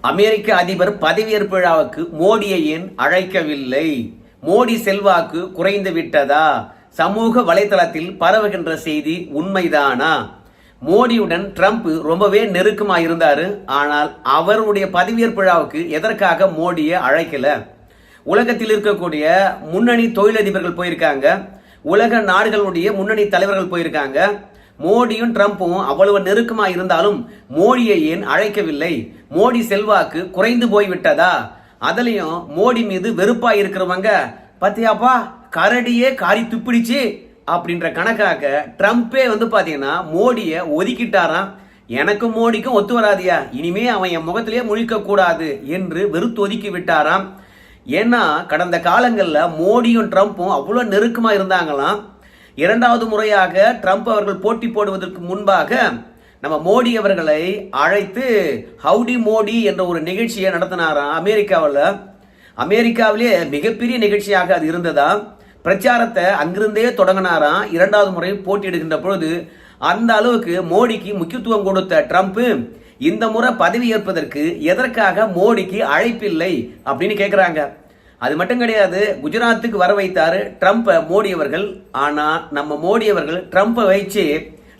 அமெரிக்க அதிபர் பதவியேற்பு விழாவுக்கு மோடியை ஏன் அழைக்கவில்லை? மோடி செல்வாக்கு குறைந்து விட்டதா? சமூக வலைதளத்தில் பரவுகின்ற செய்தி உண்மைதானா? மோடியுடன் ட்ரம்ப் ரொம்பவே நெருக்கமா இருந்தாரு ஆனால் அவருடைய பதவியேற்பு விழாவுக்கு எதற்காக மோடியை அழைக்கல? உலகத்தில் இருக்கக்கூடிய முன்னணி தொழிலதிபர்கள் போயிருக்காங்க. உலக நாடுகளுடைய முன்னணி தலைவர்கள் போயிருக்காங்க. மோடியும் ட்ரம்ப்பும் அவ்வளவு நெருக்கமா இருந்தாலும் மோடியை ஏன் அழைக்கவில்லை? மோடி செல்வாக்கு குறைந்து போய்விட்டதா? அதுலயும் மோடி மீது வெறுப்பா இருக்கிறவங்க பத்தியாப்பா கரடியே காரி துப்பிடிச்சு. அப்படின்ற கணக்காக ட்ரம்ப்பே வந்து பாத்தீங்கன்னா மோடியை ஒதுக்கிட்டாராம். எனக்கும் மோடிக்கும் ஒத்து வராதியா? இனிமே அவன் என் முகத்திலேயே முழிக்க கூடாது என்று வெறுத்து ஒதுக்கி விட்டாராம். ஏன்னா கடந்த காலங்களில் மோடியும் ட்ரம்ப்பும் அவ்வளோ நெருக்கமாக இருந்தாங்களாம். இரண்டாவது முறையாக ட்ரம்ப் அவர்கள் போட்டி போடுவதற்கு முன்பாக நம்ம மோடி அவர்களை அழைத்து ஹவுடி மோடி என்ற ஒரு நிகழ்ச்சியை நடத்தினாராம் அமெரிக்காவில்? அமெரிக்காவிலே மிகப்பெரிய நிகழ்ச்சியாக அது இருந்ததா? பிரச்சாரத்தை அங்கிருந்தே தொடங்கினாராம் இரண்டாவது முறை போட்டியிடுகின்ற பொழுது அந்த அளவுக்கு மோடிக்கு முக்கியத்துவம் கொடுத்த ட்ரம்ப் இந்த முறை பதவி ஏற்பதற்கு எதற்காக மோடிக்கு அழைப்பில்லை அப்படின்னு கேட்குறாங்க அது மட்டும் கிடையாது குஜராத்துக்கு வர வைத்தார் ட்ரம்ப்பை மோடி அவர்கள். ஆனால் நம்ம மோடி அவர்கள் ட்ரம்ப்பை வச்சு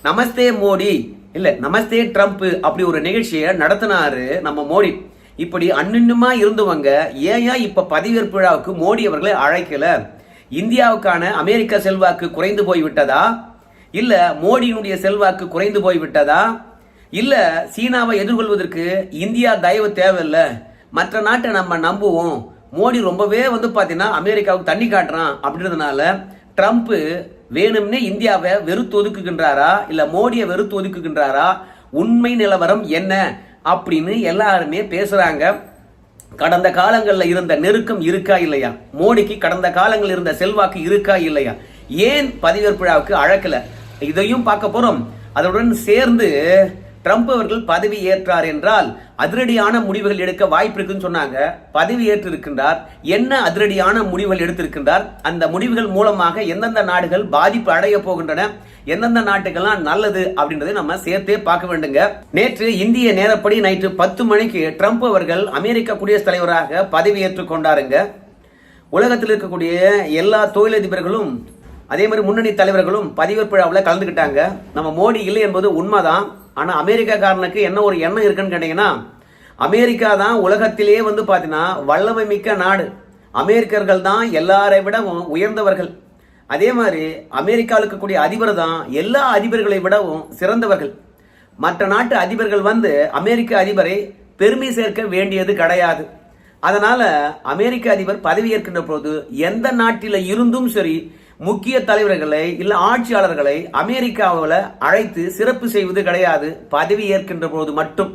நமஸ்தே மோடி. இல்லை நமஸ்தே ட்ரம்ப் அப்படி ஒரு நிகழ்ச்சியை நடத்தினாரு நம்ம மோடி. இப்படி அன்னின்னுமா இருந்தவங்க ஏன் இப்போ பதவியேற்பு விழாவுக்கு மோடி அவர்களை அழைக்கல? இந்தியாவுக்கான அமெரிக்க செல்வாக்கு குறைந்து போய் விட்டதா இல்ல மோடியினுடைய செல்வாக்கு குறைந்து போய் விட்டதா இல்ல சீனாவை எதிர்கொள்வதற்கு இந்தியா தயவு தேவையில்லை? மற்ற நாட்டை நம்ம நம்புவோம். மோடி ரொம்பவே வந்து பார்த்தீங்கன்னா அமெரிக்காவுக்கு தண்ணி காட்டுறான் அப்படின்றதுனால ட்ரம்ப்பு வேணும்னே இந்தியாவை வெறுத்து ஒதுக்குகின்றாரா? இல்லை மோடியை வெறுத்து ஒதுக்குகின்றாரா? உண்மை நிலவரம் என்ன? அப்படின்னு எல்லாருமே பேசுகிறாங்க கடந்த காலங்களில் இருந்த நெருக்கம் இருக்கா இல்லையா? மோடிக்கு கடந்த காலங்களில் இருந்த செல்வாக்கு இருக்கா இல்லையா? ஏன் பதவியேற்பு விழாவுக்கு அழைக்கல? இதையும் பார்க்க போகிறோம் அதனுடன் சேர்ந்து ட்ரம்ப் அவர்கள் பதவி ஏற்றார் என்றால் அதிரடியான முடிவுகள் எடுக்க வாய்ப்பு இருக்குன்னு சொன்னாங்க. பதவி ஏற்று இருக்கின்றார் என்ன அதிரடியான முடிவுகள் எடுத்திருக்கின்றார்? அந்த முடிவுகள் மூலமாக எந்தெந்த நாடுகள் பாதிப்பு அடைய போகின்றன? எந்தெந்த நாட்டுக்கெல்லாம் நல்லது அப்படின்றத நம்ம சேர்த்தே பார்க்க வேண்டுங்க. நேற்று இந்திய நேரப்படி நைட்டு பத்து மணிக்கு ட்ரம்ப் அவர்கள் அமெரிக்க குடியரசுத் தலைவராக பதவி ஏற்றுக் கொண்டாருங்க. உலகத்தில் இருக்கக்கூடிய எல்லா தொழிலதிபர்களும் அதே மாதிரி முன்னணி தலைவர்களும் பதவியேற்பு விழாவில் கலந்துக்கிட்டாங்க. நம்ம மோடி இல்லை என்பது உண்மைதான். ஆனால் அமெரிக்காக்காரனுக்கு என்ன ஒரு எண்ணம் இருக்குன்னு கேட்டிங்கன்னா அமெரிக்கா தான் உலகத்திலேயே வந்து பார்த்தீங்கன்னா வல்லமை மிக்க நாடு. அமெரிக்கர்கள் தான் எல்லாரை விடவும் உயர்ந்தவர்கள். அதே மாதிரி அமெரிக்காவில் இருக்கக்கூடிய அதிபர் தான் எல்லா அதிபர்களை விடவும் சிறந்தவர்கள். மற்ற நாட்டு அதிபர்கள் வந்து அமெரிக்க அதிபரை பெருமை சேர்க்க வேண்டியது கிடையாது. அதனால அமெரிக்க அதிபர் பதவி ஏற்கின்ற போது எந்த நாட்டில் இருந்தும் சரி முக்கிய தலைவர்களை இல்லை ஆட்சியாளர்களை அமெரிக்காவில் அழைத்து சிறப்பு செய்வது கிடையாது. பதவி ஏற்கின்ற போது மட்டும்.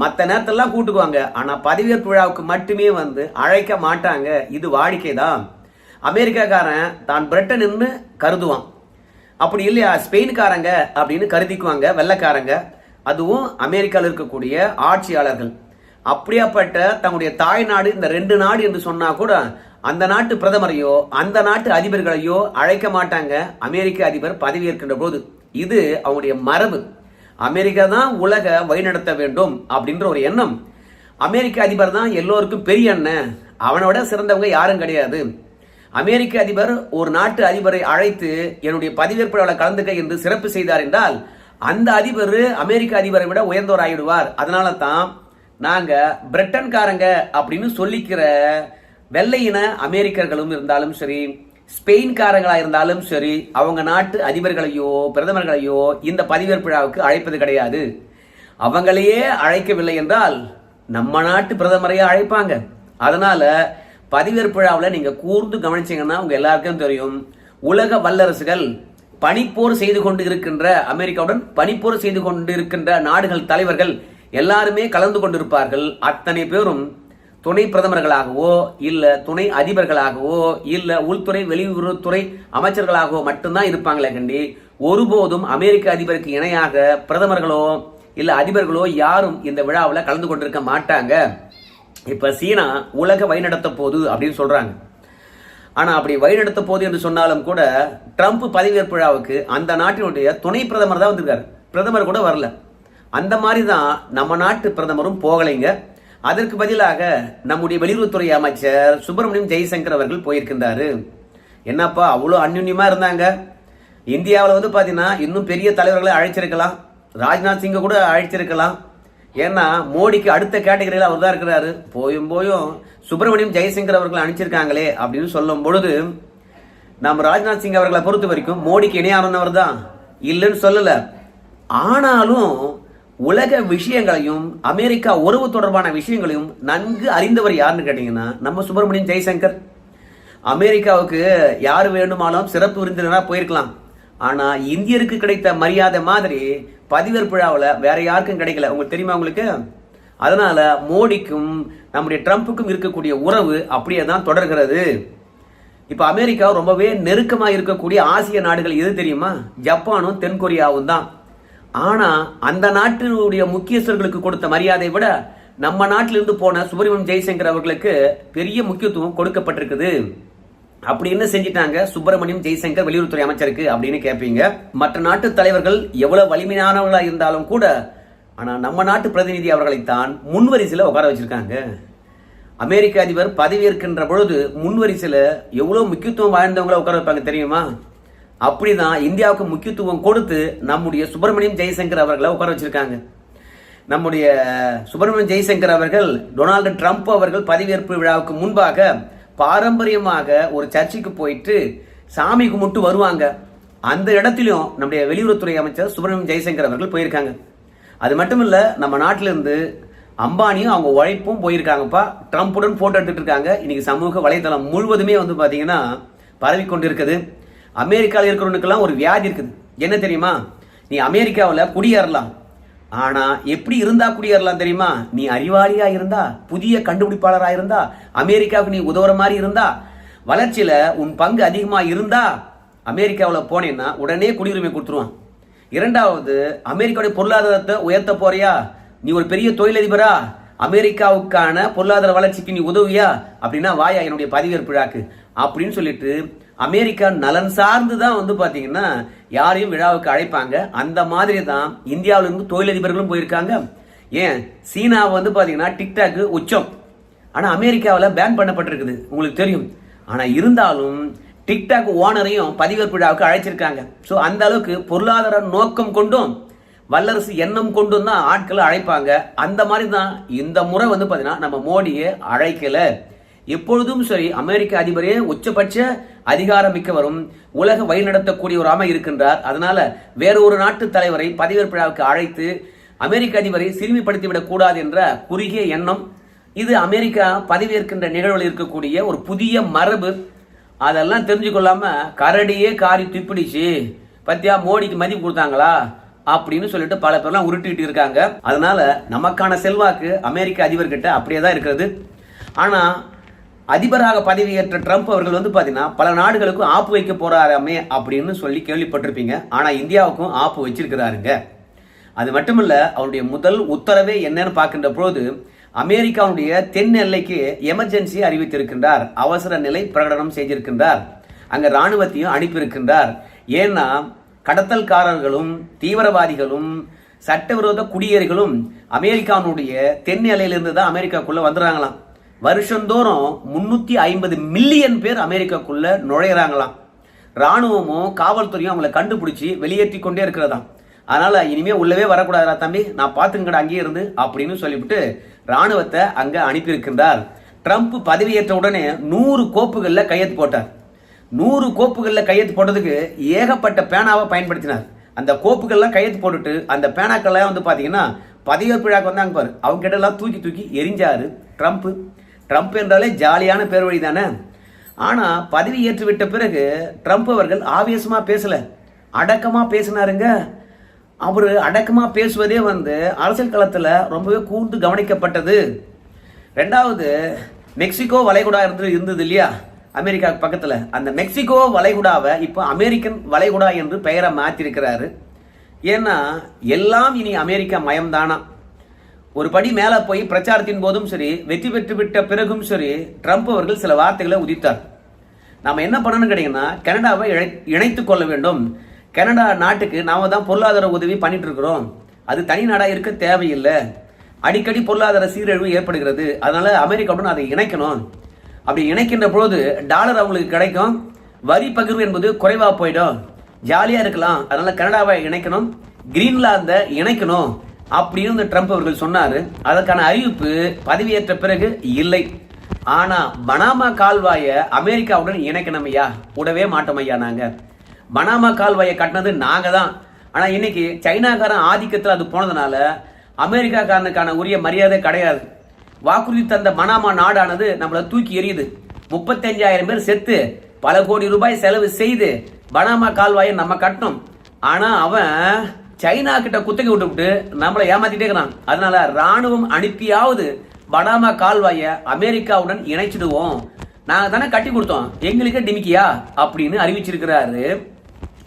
மற்ற நேரத்தெல்லாம் கூட்டுக்குவாங்க. ஆனால் பதவியேற்பு விழாவுக்கு மட்டுமே வந்து அழைக்க மாட்டாங்க. இது வாடிக்கை தான் அமெரிக்காக்காரன் தான் பிரிட்டன்னு கருதுவான். அப்படி இல்லையா? ஸ்பெயின்காரங்க அப்படின்னு கருதிக்குவாங்க வெள்ளைக்காரங்க. அதுவும் அமெரிக்காவில் இருக்கக்கூடிய ஆட்சியாளர்கள். அப்படியாப்பட்ட தங்களுடைய தாய் நாடு இந்த ரெண்டு நாடு என்று சொன்னா கூட அந்த நாட்டு பிரதமரையோ அந்த நாட்டு அதிபர்களையோ அழைக்க மாட்டாங்க. அமெரிக்க அதிபர் பதவியேற்கின்ற போது. இது அவங்களுடைய மரபு. அமெரிக்கா தான் உலக வழிநடத்த வேண்டும் அப்படின்ற ஒரு எண்ணம். அமெரிக்க அதிபர் தான் எல்லோருக்கும் பெரிய அண்ணன். அவனோட சிறந்தவங்க யாரும் கிடையாது. அமெரிக்க அதிபர் ஒரு நாட்டு அதிபரை அழைத்து என்னுடைய பதவியேற்பு கலந்துக்க என்று சிறப்பு செய்தார் என்றால் அந்த அதிபர் அமெரிக்க அதிபரை விட உயர்ந்தோர் ஆகிடுவார் அதனால தான் நாங்க பிரிட்டன்காரங்க அப்படின்னு சொல்லிக்கிற வெள்ளையின அமெரிக்கர்களும் இருந்தாலும் சரி ஸ்பெயின்காரங்களா இருந்தாலும் சரி அவங்க நாட்டு அதிபர்களையோ பிரதமர்களையோ இந்த பதவியேற்பு விழாவுக்கு அழைப்பது கிடையாது. அவங்களையே அழைக்கவில்லை என்றால் நம்ம நாட்டு பிரதமரையே அழைப்பாங்க. அதனால பதவியேற்பு விழாவில் நீங்க கூர்ந்து கவனிச்சீங்கன்னா உங்க எல்லாருக்கும் தெரியும் உலக வல்லரசுகள் பனிப்போர் செய்து கொண்டு இருக்கின்ற அமெரிக்காவுடன் பனிப்போர் செய்து கொண்டு இருக்கின்ற நாடுகள் தலைவர்கள் எல்லாருமே கலந்து கொண்டிருப்பார்கள். அத்தனை பேரும் துணை பிரதமர்களாகவோ இல்லை துணை அதிபர்களாகவோ இல்லை உள்துறை வெளியுறவுத்துறை அமைச்சர்களாகவோ மட்டும்தான் இருப்பாங்களே கண்டி. ஒருபோதும் அமெரிக்க அதிபருக்கு இணையாக பிரதமர்களோ இல்லை அதிபர்களோ யாரும் இந்த விழாவில் கலந்து கொண்டிருக்க மாட்டாங்க. இப்போ சீனா உலக வழிநடத்த போது அப்படின்னு சொல்கிறாங்க ஆனால் அப்படி வழிநடத்த போது என்று சொன்னாலும் கூட ட்ரம்ப் பதவியேற்பு விழாவுக்கு அந்த நாட்டினுடைய துணை பிரதமர் தான் வந்திருக்காரு. பிரதமர் கூட வரல. அந்த மாதிரி தான் நம்ம நாட்டு பிரதமரும் போகலைங்க. அதற்கு பதிலாக நம்முடைய வெளியுறவுத்துறை அமைச்சர் சுப்பிரமணியம் ஜெய்சங்கர் அவர்கள் போயிருக்கின்றாரு. என்னப்பா அவ்வளோ அந்யுன்யமாக இருந்தாங்க? இந்தியாவில் வந்து பார்த்தீங்கன்னா இன்னும் பெரிய தலைவர்களை அழைச்சிருக்கலாம். ராஜ்நாத் சிங்கை கூட அழைச்சிருக்கலாம். ஏன்னா மோடிக்கு அடுத்த கேட்டகரியில் அவர் தான் இருக்கிறாரு. போயும் போயும் சுப்பிரமணியம் ஜெய்சங்கர் அவர்கள் அனுப்பிச்சிருக்காங்களே அப்படின்னு சொல்லும் பொழுது நம்ம ராஜ்நாத் சிங் அவர்களை பொறுத்த வரைக்கும் மோடிக்கு இணையானவர் தான். இல்லைன்னு சொல்லலை. ஆனாலும் உலக விஷயங்களையும் அமெரிக்கா உறவு தொடர்பான விஷயங்களையும் நன்கு அறிந்தவர் யாருன்னு கேட்டீங்கன்னா நம்ம சுப்பிரமணியம் ஜெய்சங்கர். அமெரிக்காவுக்கு யார் வேண்டுமானாலும் சிறப்பு விருந்தினராக போயிருக்கலாம். ஆனால் இந்தியருக்கு கிடைத்த மரியாதை மாதிரி பதிவேற்பு விழாவில் வேற யாருக்கும் கிடைக்கல. உங்களுக்கு தெரியுமா உங்களுக்கு? அதனால மோடிக்கும் நம்முடைய ட்ரம்ப்புக்கும் இருக்கக்கூடிய உறவு அப்படியே தான் தொடர்கிறது. இப்போ அமெரிக்கா ரொம்பவே நெருக்கமாக இருக்கக்கூடிய ஆசிய நாடுகள் எது தெரியுமா? ஜப்பானும் தென்கொரியாவும் தான். ஆனா அந்த நாட்டினுடைய முக்கியஸ்தர்களுக்கு கொடுத்த மரியாதை விட நம்ம நாட்டிலிருந்து போன சுப்பிரமணியம் ஜெய்சங்கர் அவர்களுக்கு பெரிய முக்கியத்துவம் கொடுக்கப்பட்டிருக்குது. அப்படி என்ன செஞ்சிட்டாங்க? சுப்பிரமணியம் ஜெய்சங்கர் வெளியுறவுத்துறை அமைச்சருக்கு அப்படின்னு கேட்பீங்க மற்ற நாட்டு தலைவர்கள் எவ்வளவு வலிமையானவர்களா இருந்தாலும் கூட ஆனா நம்ம நாட்டு பிரதிநிதி அவர்களைத்தான் முன்வரிசையில் உட்கார வச்சிருக்காங்க. அமெரிக்க அதிபர் பதவியேற்கின்ற பொழுது முன்வரிசையில் எவ்வளவு முக்கியத்துவம் வாய்ந்தவங்களை உட்கார வைப்பாங்க தெரியுமா? அப்படிதான் இந்தியாவுக்கு முக்கியத்துவம் கொடுத்து நம்முடைய சுப்பிரமணியம் ஜெய்சங்கர் அவர்களை உட்கார வச்சிருக்காங்க. நம்முடைய சுப்பிரமணியம் ஜெய்சங்கர் அவர்கள் டொனால்டு ட்ரம்ப் அவர்கள் பதவியேற்பு விழாவுக்கு முன்பாக பாரம்பரியமாக ஒரு சர்ச்சுக்கு போயிட்டு சாமி கும்பிட்டு வருவாங்க. அந்த இடத்துலையும் நம்முடைய வெளியுறவுத்துறை அமைச்சர் சுப்பிரமணியம் ஜெய்சங்கர் அவர்கள் போயிருக்காங்க. அது மட்டும் இல்லை நம்ம நாட்டிலிருந்து அம்பானியும் அவங்க உழைப்பும் போயிருக்காங்கப்பா. ட்ரம்ப்புடன் போட்டோ எடுத்துட்டு இருக்காங்க. இன்னைக்கு சமூக வலைதளம் முழுவதுமே வந்து பார்த்திங்கன்னா பரவி கொண்டிருக்குது அமெரிக்காவில் இருக்கிறவனுக்கெல்லாம் ஒரு வியாதி இருக்குது. என்ன தெரியுமா? நீ அமெரிக்காவில் குடியேறலாம். ஆனால் எப்படி இருந்தா குடியேறலாம் தெரியுமா? நீ அறிவாளியா இருந்தா புதிய கண்டுபிடிப்பாளராக இருந்தா அமெரிக்காவுக்கு நீ உதவுற மாதிரி இருந்தா வளர்ச்சியில் உன் பங்கு அதிகமாக இருந்தா அமெரிக்காவில் போனேன்னா உடனே குடியுரிமை கொடுத்துருவான். இரண்டாவது அமெரிக்காவுடைய பொருளாதாரத்தை உயர்த்த போறியா? நீ ஒரு பெரிய தொழிலதிபரா? அமெரிக்காவுக்கான பொருளாதார வளர்ச்சிக்கு நீ உதவியா அப்படின்னா வாயா என்னுடைய பதவியேற்பு விழாக்கு. அப்படின்னு சொல்லிட்டு அமெரிக்கா நலன் சார்ந்து தான் வந்து பார்த்தீங்கன்னா யாரையும் விழாவுக்கு அழைப்பாங்க. அந்த மாதிரி தான் இந்தியாவிலிருந்து தொழிலதிபர்களும் போயிருக்காங்க. ஏன்? சீனா வந்து பார்த்தீங்கன்னா டிக்டாக் உச்சம். ஆனால் அமெரிக்காவில் பேன் பண்ணப்பட்டிருக்குது. உங்களுக்கு தெரியும். ஆனால் இருந்தாலும் டிக்டாக் ஓனரையும் பதிவேற்பு விழாவுக்கு அழைச்சிருக்காங்க. ஸோ அந்த அளவுக்கு பொருளாதார நோக்கம் கொண்டும் வல்லரசு எண்ணம் கொண்டும் தான் ஆட்களை அழைப்பாங்க. அந்த மாதிரி தான் இந்த முறை வந்து பார்த்தீங்கன்னா நம்ம மோடியை அழைக்கலை. எப்பொழுதும் சரி அமெரிக்க அதிபரே உச்சபட்ச அதிகாரம் மிக்கவரும் உலக வழிநடத்தக்கூடியவராக இருக்கின்றார். அதனால வேற ஒரு நாட்டு தலைவரை பதவியேற்பு விழாவுக்கு அழைத்து அமெரிக்க அதிபரை சிறுமிப்படுத்திவிடக் கூடாது என்ற குறுகிய எண்ணம் இது அமெரிக்கா பதவியேற்கின்ற நிகழ்வில் இருக்கக்கூடிய ஒரு புதிய மரபு. அதெல்லாம் தெரிஞ்சு கொள்ளாம கரடியே காரி துப்பிடிச்சு. பத்தியா மோடிக்கு மதிப்பு கொடுத்தாங்களா? அப்படின்னு சொல்லிட்டு பல பேர்லாம் உருட்டிட்டு இருக்காங்க. அதனால நமக்கான செல்வாக்கு அமெரிக்க அதிபர்கிட்ட அப்படியே தான் இருக்கிறது. ஆனால் அதிபராக பதவியேற்ற ட்ரம்ப் அவர்கள் வந்து பார்த்தீங்கன்னா பல நாடுகளுக்கும் ஆப்பு வைக்க போறாராமே அப்படின்னு சொல்லி கேள்விப்பட்டிருப்பீங்க. ஆனால் இந்தியாவுக்கும் ஆப்பு வச்சிருக்கிறாருங்க. அது மட்டுமல்ல அவருடைய முதல் உத்தரவே என்னன்னு பார்க்கின்ற பொழுது அமெரிக்காவுடைய தென் எல்லைக்கு எமர்ஜென்சி அறிவித்திருக்கின்றார். அவசர நிலை பிரகடனம் செய்திருக்கின்றார். அங்கே ராணுவத்தையும் அனுப்பியிருக்கின்றார். ஏன்னா கடத்தல்காரர்களும் தீவிரவாதிகளும் சட்டவிரோத குடியேறிகளும் அமெரிக்காவுடைய தென் எல்லையிலிருந்து தான் அமெரிக்காக்குள்ளே வந்துடுறாங்களாம். வருஷந்தோறும் முந்நூற்றி ஐம்பது மில்லியன் பேர் அமெரிக்காக்குள்ளே நுழையிறாங்களாம். ராணுவமும் காவல்துறையும் அவங்களை கண்டுபிடிச்சி வெளியேற்றி கொண்டே இருக்கிறதாம். அதனால் இனிமேல் உள்ளவே வரக்கூடாதா தம்பி நான் பார்த்துங்கடா அங்கேயே இருந்து அப்படின்னு சொல்லிவிட்டு ராணுவத்தை அங்கே அனுப்பியிருக்கின்றார். ட்ரம்ப் பதவியேற்ற உடனே நூறு கோப்புகளில் கையெழுத்து போட்டார். நூறு கோப்புகளில் கையெழுத்து போட்டதுக்கு ஏகப்பட்ட பேனாவை பயன்படுத்தினார். அந்த கோப்புகள்லாம் கையெழுத்து போட்டுட்டு அந்த பேனாக்கள்லாம் வந்து பார்த்தீங்கன்னா பதவியேற்பு விழாக்கு வந்தாங்க பாரு. அவங்க கிட்ட எல்லாம் தூக்கி தூக்கி எரிஞ்சாரு ட்ரம்ப்பு ட்ரம்ப் என்றாலே ஜாலியான பேர் வழி தானே? ஆனால் பதவி ஏற்றுவிட்ட பிறகு ட்ரம்ப் அவர்கள் ஆவேசமாக பேசலை. அடக்கமாக பேசினாருங்க. அவர் அடக்கமாக பேசுவதே வந்து அரசியல் களத்தில் ரொம்பவே கூர்ந்து கவனிக்கப்பட்டது. ரெண்டாவது மெக்சிகோ வளைகுடா இருந்து இருந்தது இல்லையா? அமெரிக்கா பக்கத்தில். அந்த மெக்சிகோ வளைகுடாவை இப்போ அமெரிக்கன் வளைகுடா என்று பெயரை மாற்றிருக்கிறாரு ஏன்னா எல்லாம் இனி அமெரிக்கா மயம்தானா? ஒரு படி மேலே போய் பிரச்சாரத்தின் போதும் சரி வெற்றி பெற்று விட்ட பிறகும் சரி ட்ரம்ப் அவர்கள் சில வார்த்தைகளை உதித்தார் நாம் என்ன பண்ணணும்னு கேட்டீங்கன்னா கனடாவை இழை- இணைத்துக் கொள்ள வேண்டும். கனடா நாட்டுக்கு நாம தான் பொருளாதார உதவி பண்ணிட்டு இருக்கிறோம் அது தனி நாடாக இருக்க தேவையில்லை. அடிக்கடி பொருளாதார சீரழிவு ஏற்படுகிறது. அதனால அமெரிக்காவுடன் அதை இணைக்கணும். அப்படி இணைக்கின்ற பொழுது டாலர் அவங்களுக்கு கிடைக்கும். வரி பகிர்வு என்பது குறைவாக போயிடும். ஜாலியாக இருக்கலாம். அதனால கனடாவை இணைக்கணும். கிரீன்லாந்தை இணைக்கணும். அப்படின்னு இந்த ட்ரம்ப் அவர்கள் சொன்னார் அதற்கான அறிவிப்பு பதவியேற்ற பிறகு இல்லை. ஆனால் பனாமா கால்வாயை அமெரிக்காவுடன் இணைக்கணும் ஐயா விடவே மாட்டோம் ஐயா நாங்கள் பனாமா கால்வாயை கட்டினது நாங்க தான். ஆனால் இன்னைக்கு சைனாக்காரன் ஆதிக்கத்தில் அது போனதுனால அமெரிக்காக்காரனுக்கான உரிய மரியாதை கிடையாது. வாக்குறுதி தந்த மனாமா நாடானது நம்மளை தூக்கி எறியுது. முப்பத்தஞ்சாயிரம் பேர் செத்து பல கோடி ரூபாய் செலவு செய்து பனாமா கால்வாயை நம்ம கட்டணும் ஆனால் அவன் சைனா கிட்ட குத்தகை விட்டுவிட்டு நம்மளை ஏமாத்திட்டே இருக்கிறான். அதனால ராணுவம் அனுப்பியாவது பனாமா கால்வாயை அமெரிக்காவுடன் இணைச்சிடுவோம். நாங்கள் தானே கட்டி கொடுத்தோம். எங்களுக்கே டிமிக்கியா? அப்படின்னு அறிவிச்சிருக்கிறாரு.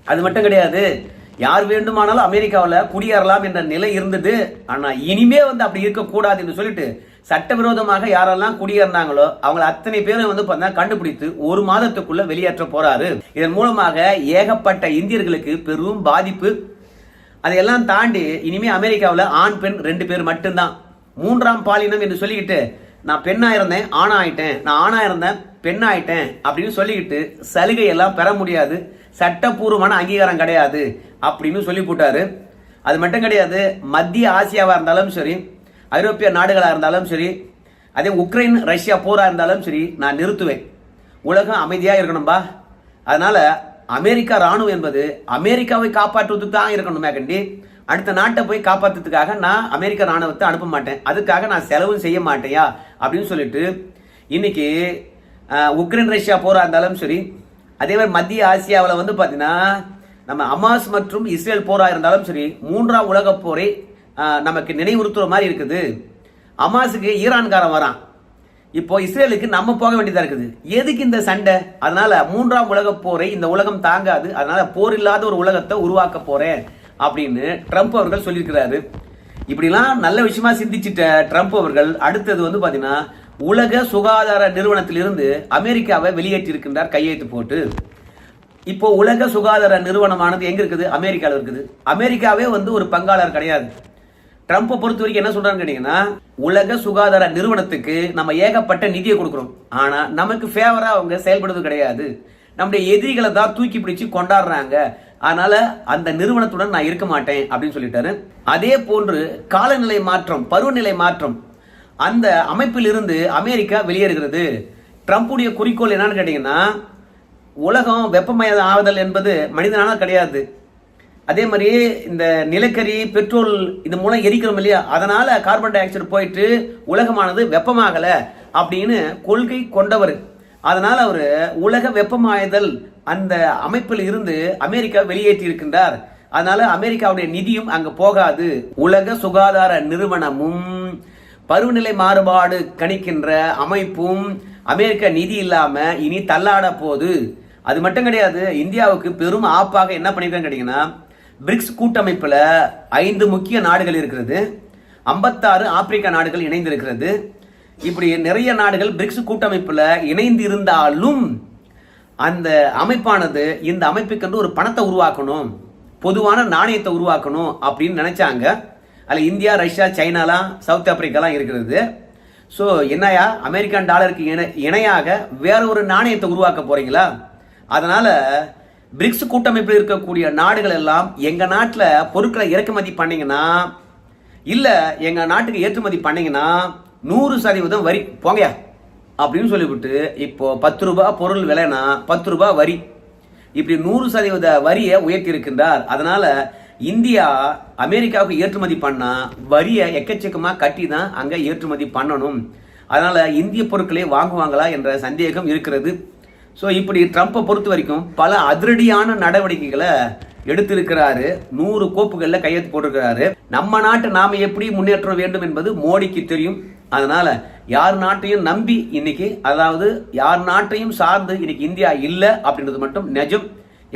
அது மட்டும் கிடையாது. யார் வேண்டுமானாலும் அமெரிக்காவில் குடியேறலாம் என்ற நிலை இருந்தது. ஆனால் இனிமே வந்து அப்படி இருக்கக்கூடாது என்று சொல்லிட்டு சட்டவிரோதமாக யாரெல்லாம் குடியேறினாங்களோ அவங்களை அத்தனை பேரும் வந்து பார்த்தா கண்டுபிடித்து ஒரு மாதத்துக்குள்ள வெளியேற்ற போறாரு. இதன் மூலமாக ஏகப்பட்ட இந்தியர்களுக்கு பெரும் பாதிப்பு அதையெல்லாம் தாண்டி இனிமே அமெரிக்காவில் ஆண் பெண் ரெண்டு பேர் மட்டும்தான். மூன்றாம் பாலினம் என்று சொல்லிக்கிட்டு நான் பெண்ணாக இருந்தேன் ஆணாயிட்டேன். நான் ஆணாக இருந்தேன் பெண்ணாயிட்டேன் அப்படின்னு சொல்லிக்கிட்டு சலுகை எல்லாம் பெற முடியாது. சட்டப்பூர்வமான அங்கீகாரம் கிடையாது அப்படின்னு சொல்லி போட்டாரு. அது மட்டும் கிடையாது மத்திய ஆசியாவாக இருந்தாலும் சரி ஐரோப்பிய நாடுகளாக இருந்தாலும் சரி அதே உக்ரைன் ரஷ்யா போராக இருந்தாலும் சரி நான் நிறுத்துவேன். உலகம் அமைதியாக இருக்கணும்பா. அதனால் அமெரிக்கா ராணுவம் என்பது அமெரிக்காவை காப்பாற்றுவதுக்கு தான் இருக்கணும் மேகண்டி அடுத்த நாட்டை போய் காப்பாற்றுறதுக்காக நான் அமெரிக்க ராணுவத்தை அனுப்ப மாட்டேன். அதுக்காக நான் செலவும் செய்ய மாட்டேயா? அப்படின்னு சொல்லிட்டு இன்னைக்கு உக்ரைன் ரஷ்யா போராக இருந்தாலும் சரி அதே மாதிரி மத்திய ஆசியாவில் வந்து பார்த்தீங்கன்னா நம்ம அமாஸ் மற்றும் இஸ்ரேல் போராக இருந்தாலும் சரி மூன்றாம் உலகப் போரை நமக்கு நினைவுறுத்துற மாதிரி இருக்குது. அமாஸுக்கு ஈரான்காரன் வரான். இப்போ இஸ்ரேலுக்கு நம்ம போக வேண்டியதா இருக்குது. எதுக்கு இந்த சண்டை? அதனால மூன்றாம் உலக போரை இந்த உலகம் தாங்காது. அதனால போர் இல்லாத ஒரு உலகத்தை உருவாக்க போறேன் அப்படின்னு ட்ரம்ப் அவர்கள் சொல்லியிருக்கிறாரு. இப்படிலாம் நல்ல விஷயமா சிந்திச்சிட்ட ட்ரம்ப் அவர்கள் அடுத்தது வந்து பாத்தீங்கன்னா உலக சுகாதார நிறுவனத்திலிருந்து அமெரிக்காவை வெளியேற்றி இருக்கின்றார் கையெழுத்து போட்டு. இப்போ உலக சுகாதார நிறுவனமானது எங்க இருக்குது? அமெரிக்காவில் இருக்குது. அமெரிக்காவே வந்து ஒரு பங்காளர் கிடையாது. ட்ரம்ப்பை பொறுத்த வரைக்கும் என்ன சொல்றான்னு கேட்டீங்கன்னா உலக சுகாதார நிறுவனத்துக்கு நம்ம ஏகப்பட்ட நிதியை கொடுக்குறோம். ஆனா நமக்கு ஃபேவரா அவங்க செயல்படுவது கிடையாது. நம்முடைய எதிரிகளை தான் தூக்கி பிடிச்சு கொண்டாடுறாங்க. அதனால அந்த நிறுவனத்துடன் நான் இருக்க மாட்டேன் அப்படின்னு சொல்லிட்டாரு. அதே போன்று காலநிலை மாற்றம் பருவநிலை மாற்றம். அந்த அமைப்பில் இருந்து அமெரிக்கா வெளியேறுகிறது. ட்ரம்ப்புடைய குறிக்கோள் என்னன்னு கேட்டீங்கன்னா உலகம் வெப்பமய ஆகுதல் என்பது மனிதனால கிடையாது. அதே மாதிரி இந்த நிலக்கரி பெட்ரோல் இது மூலம் எரிக்கிறோம் இல்லையா? அதனால கார்பன் டை ஆக்சைடு போயிட்டு உலகமானது வெப்பமாகலை அப்படின்னு கொள்கை கொண்டவர். அதனால் அவர் உலக வெப்பமாயுதல் அந்த அமைப்பில் இருந்து அமெரிக்கா வெளியேற்றி இருக்கின்றார். அதனால அமெரிக்காவுடைய நிதியும் அங்கே போகாது. உலக சுகாதார நிறுவனமும் பருவநிலை மாறுபாடு கணிக்கின்ற அமைப்பும் அமெரிக்க நிதி இல்லாமல் இனி தள்ளாட போகுது. அது மட்டும் கிடையாது இந்தியாவுக்கு பெரும் ஆப்பாக என்ன பண்ணிருக்காங்க கேட்டிங்கன்னா பிரிக்ஸ் கூட்டமைப்பில் ஐந்து முக்கிய நாடுகள் இருக்கிறது. ஐம்பத்தாறு ஆப்பிரிக்க நாடுகள் இணைந்திருக்கிறது. இப்படி நிறைய நாடுகள் பிரிக்ஸ் கூட்டமைப்பில் இணைந்து இருந்தாலும் அந்த அமைப்பானது இந்த அமைப்புக்கென்று ஒரு பணத்தை உருவாக்கணும் பொதுவான நாணயத்தை உருவாக்கணும் அப்படின்னு நினைச்சாங்க. அதில் இந்தியா ரஷ்யா சைனாலாம் சவுத் ஆப்பிரிக்காலாம் இருக்கிறது. ஸோ என்னையா அமெரிக்கன் டாலருக்கு இணை இணையாக வேற ஒரு நாணயத்தை உருவாக்க போறீங்களா? அதனால பிரிக்ஸ் கூட்டமைப்பில் இருக்கக்கூடிய நாடுகள் எல்லாம் எங்கள் நாட்டில் பொருட்களை இறக்குமதி பண்ணிங்கன்னா இல்லை எங்கள் நாட்டுக்கு ஏற்றுமதி பண்ணிங்கன்னா நூறு சதவீதம் வரி. போங்கயா அப்படின்னு சொல்லிவிட்டு இப்போ பத்து ரூபாய் பொருள் விலைனா பத்து ரூபாய் வரி. இப்படி நூறு சதவீத வரியை உயர்த்தி இருக்கின்றார் அதனால இந்தியா அமெரிக்காவுக்கு ஏற்றுமதி பண்ணால் வரியை எக்கச்சக்கமாக கட்டி தான் அங்கே ஏற்றுமதி பண்ணணும். அதனால் இந்திய பொருட்களை வாங்குவாங்களா என்ற சந்தேகம் இருக்கிறது. ஸோ இப்படி ட்ரம்ப்பை பொறுத்த வரைக்கும் பல அதிரடியான நடவடிக்கைகளை எடுத்திருக்கிறாரு. நூறு கோப்புகளில் கையெழுத்து போட்டிருக்கிறாரு. நம்ம நாட்டை நாம் எப்படி முன்னேற்ற வேண்டும் என்பது மோடிக்கு தெரியும். அதனால் யார் நாட்டையும் நம்பி இன்னைக்கு அதாவது யார் நாட்டையும் சார்ந்து இன்னைக்கு இந்தியா இல்லை அப்படின்றது மட்டும் நிஜம்.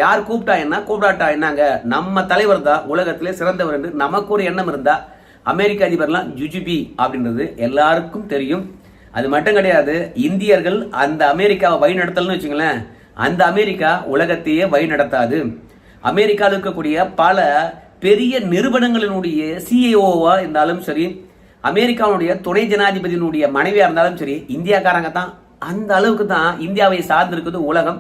யார் கூப்பிட்டா என்ன கூப்பிடாட்டா என்னங்க? நம்ம தலைவர் தான் உலகத்திலே சிறந்தவர் என்று நமக்கு ஒரு எண்ணம் இருந்தால் அமெரிக்க அதிபர்லாம் ஜுஜுபி அப்படின்றது எல்லாருக்கும் தெரியும். அது மட்டும் கிடையாது இந்தியர்கள் அந்த அமெரிக்காவை வழி நடத்தலன்னு வச்சுங்களேன் அந்த அமெரிக்கா உலகத்தையே வழி நடத்தாது அமெரிக்காவில் இருக்கக்கூடிய பல பெரிய நிறுவனங்களினுடைய சிஏஓவாக இருந்தாலும் சரி அமெரிக்காவுடைய துணை ஜனாதிபதியினுடைய மனைவியாக இருந்தாலும் சரி இந்தியாக்காரங்க தான். அந்த அளவுக்கு தான் இந்தியாவை சார்ந்திருக்குது உலகம்.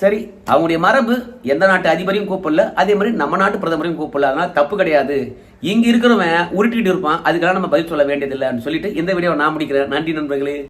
சரி அவங்களுடைய மரபு எந்த நாட்டு அதிபரையும் கூப்பிடல அதே மாதிரி நம்ம நாட்டு பிரதமரையும் கூப்பிடல. அதனால தப்பு கிடையாது. இங்க இருக்கிறவன் உருட்டிட்டு இருப்பான். அதுக்கெல்லாம் நம்ம பதில் சொல்ல வேண்டியதில்லைன்னு சொல்லிட்டு இந்த வீடியோ நான் முடிக்கிறேன். நன்றி நண்பர்களே.